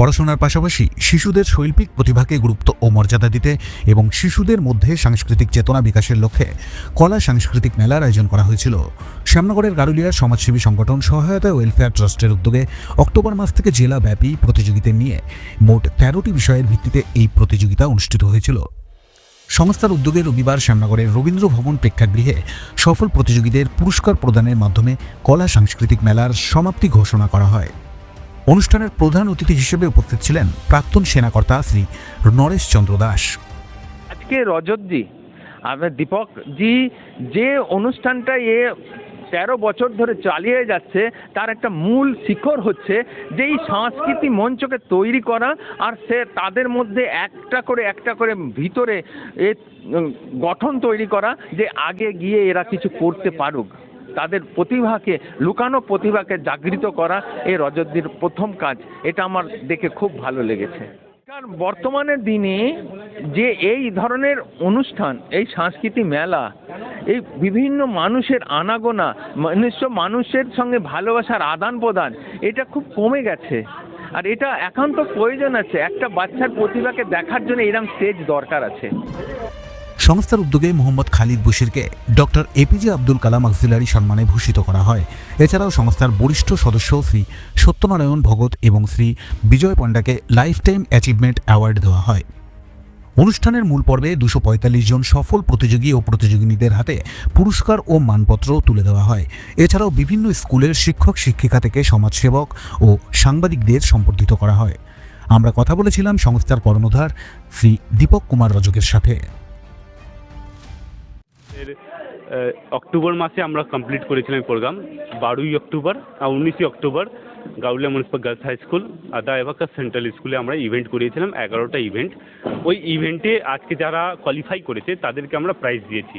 পড়াশোনার পাশাপাশি শিশুদের শৈল্পিক প্রতিভাকে গুরুত্ব ও মর্যাদা দিতে এবং শিশুদের মধ্যে সাংস্কৃতিক চেতনা বিকাশের লক্ষ্যে কলা সাংস্কৃতিক মেলার আয়োজন করা হয়েছিল। শ্যামনগরের গারুলিয়ার সমাজসেবী সংগঠন সহায়তা ওয়েলফেয়ার ট্রাস্টের উদ্যোগে অক্টোবর মাস থেকে জেলাব্যাপী প্রতিযোগিতা নিয়ে মোট তেরোটি বিষয়ের ভিত্তিতে এই প্রতিযোগিতা অনুষ্ঠিত হয়েছিল। সংস্থার উদ্যোগে রবিবার শ্যামনগরের রবীন্দ্র ভবন প্রেক্ষাগৃহে সফল প্রতিযোগীদের পুরস্কার প্রদানের মাধ্যমে কলা সাংস্কৃতিক মেলার সমাপ্তি ঘোষণা করা হয়। অনুষ্ঠানের প্রধান অতিথি হিসেবে উপস্থিত ছিলেন প্রাক্তন সেনাকর্তা শ্রী নরেশ চন্দ্র দাস। আজকে রজতজি আপনার দীপক জি, যে অনুষ্ঠানটা এ তেরো বছর ধরে চালিয়ে যাচ্ছে, তার একটা মূল শিখর হচ্ছে যে এই সংস্কৃতি মঞ্চকে তৈরি করা আর সে তাদের মধ্যে একটা করে একটা করে ভিতরে এ গঠন তৈরি করা যে আগে গিয়ে এরা কিছু করতে পারুক। তাদের প্রতিভাকে, লুকানো প্রতিভাকে জাগৃত করা এই রজতজির প্রথম কাজ। এটা আমার দেখে খুব ভালো লেগেছে। কারণ বর্তমানের দিনে যে এই ধরনের অনুষ্ঠান, এই সাংস্কৃতিক মেলা, এই বিভিন্ন মানুষের আনাগোনা, মনুষ্য মানুষের সঙ্গে ভালোবাসার আদান প্রদান, এটা খুব কমে গেছে। আর এটা একান্ত প্রয়োজন আছে। একটা বাচ্চার প্রতিভাকে দেখার জন্য এরকম স্টেজ দরকার আছে। সংস্থার উদ্যোগে Mohammad Khalid বশিরকে doctor APJ Abdul Kalam auxiliary সম্মানে ভূষিত করা হয়। এছাড়াও সংস্থার বরিষ্ঠ সদস্য শ্রী সত্যনারায়ণ ভগত এবং শ্রী বিজয় পণ্ডাকে লাইফ টাইম অ্যাচিভমেন্ট অ্যাওয়ার্ড দেওয়া হয়। অনুষ্ঠানের মূল পর্বে দুশো জন সফল প্রতিযোগী ও প্রতিযোগিনীদের হাতে পুরস্কার ও মানপত্র তুলে দেওয়া হয়। এছাড়াও বিভিন্ন স্কুলের শিক্ষক, শিক্ষিকা থেকে সমাজসেবক ও সাংবাদিকদের সম্বর্ধিত করা হয়। আমরা কথা বলেছিলাম সংস্থার কর্ণধার শ্রী দীপক কুমার রজকের সাথে। অক্টোবর মাসে আমরা কমপ্লিট করেছিলাম প্রোগ্রাম বারোই অক্টোবর আর উনিশে October, Gaulia municipal girls high school আদা এভাকা সেন্ট্রাল স্কুলে আমরা ইভেন্ট করিয়েছিলাম, এগারোটা ইভেন্ট ওই ইভেন্টে আজকে যারা কোয়ালিফাই করেছে, তাদেরকে আমরা প্রাইজ দিয়েছি।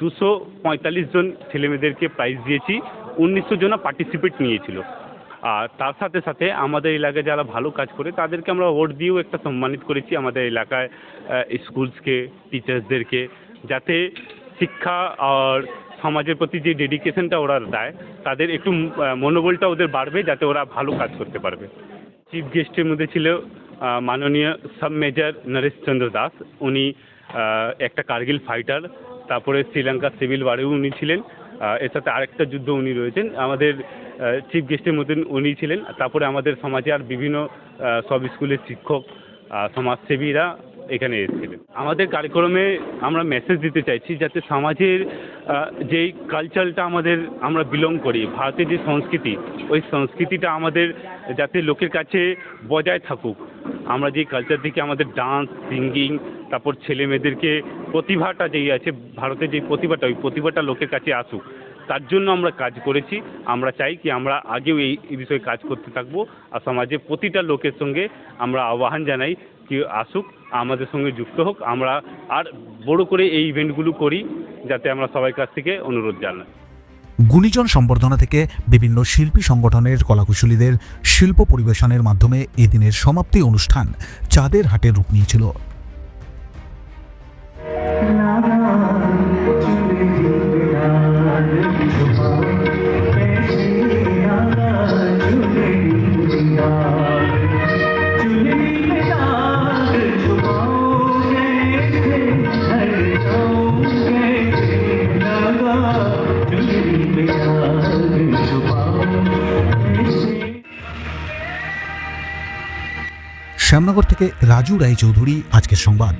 দুশো পঁয়তাল্লিশ জন ছেলেমেয়েদেরকে প্রাইজ দিয়েছি, উনিশশো জনা পার্টিসিপেট নিয়েছিল। আর তার সাথে সাথে আমাদের এলাকায় যারা ভালো কাজ করে, তাদেরকে আমরা ভোট দিয়েও একটা সম্মানিত করেছি আমাদের এলাকায় স্কুলসকে টিচার্সদেরকে যাতে শিক্ষা আর সমাজের প্রতি যে ডেডিকেশনটা ওরা দেয়, তাদের একটু মনোবলটা ওদের বাড়বে যাতে ওরা ভালো কাজ করতে পারবে। চিফ গেস্টের মধ্যে ছিল মাননীয় সাব মেজর নরেশ চন্দ্র দাস উনি একটা কার্গিল ফাইটার তারপরে শ্রীলঙ্কা সিভিল ওয়ারেও উনি ছিলেন। এর সাথে আরেকটা যুদ্ধ উনি রয়েছেন। আমাদের চিফ গেস্টের মতন উনি ছিলেন। তারপরে আমাদের সমাজে আর বিভিন্ন সব স্কুলের শিক্ষক সমাজসেবীরা এখানে এসেছিলেন আমাদের কার্যক্রমে আমরা মেসেজ দিতে চাইছি যাতে সমাজের যেই কালচারটা আমাদের, আমরা বিলং করি, ভারতের যে সংস্কৃতি, ওই সংস্কৃতিটা আমাদের যাতে লোকের কাছে বজায় থাকুক। আমরা যে কালচার থেকে আমাদের ডান্স সিঙ্গিং তারপর ছেলে মেয়েদেরকে প্রতিভাটা যেই আছে, ভারতের যে প্রতিভাটা, ওই প্রতিভাটা লোকের কাছে আসুক, তার জন্য আমরা কাজ করেছি। আমরা চাই কি আমরা আগেও এই এই বিষয়ে কাজ করতে থাকব, আর সমাজে প্রতিটা লোকের সঙ্গে আমরা আহ্বান জানাই কি আসুক, আমাদের সঙ্গে যুক্ত হোক, আমরা আর বড় করে এই ইভেন্টগুলো করি যাতে আমরা সবাই কাছ থেকে অনুরোধ জানাই। গুণীজন সম্বর্ধনা থেকে বিভিন্ন শিল্পী সংগঠনের কলাকুশলীদের শিল্প পরিবেশনের মাধ্যমে এদিনের সমাপ্তি অনুষ্ঠান চাঁদের হাটে রূপ নিয়েছিল। শ্যামনগর থেকে রাজু রায়চৌধুরী আজকের সংবাদ।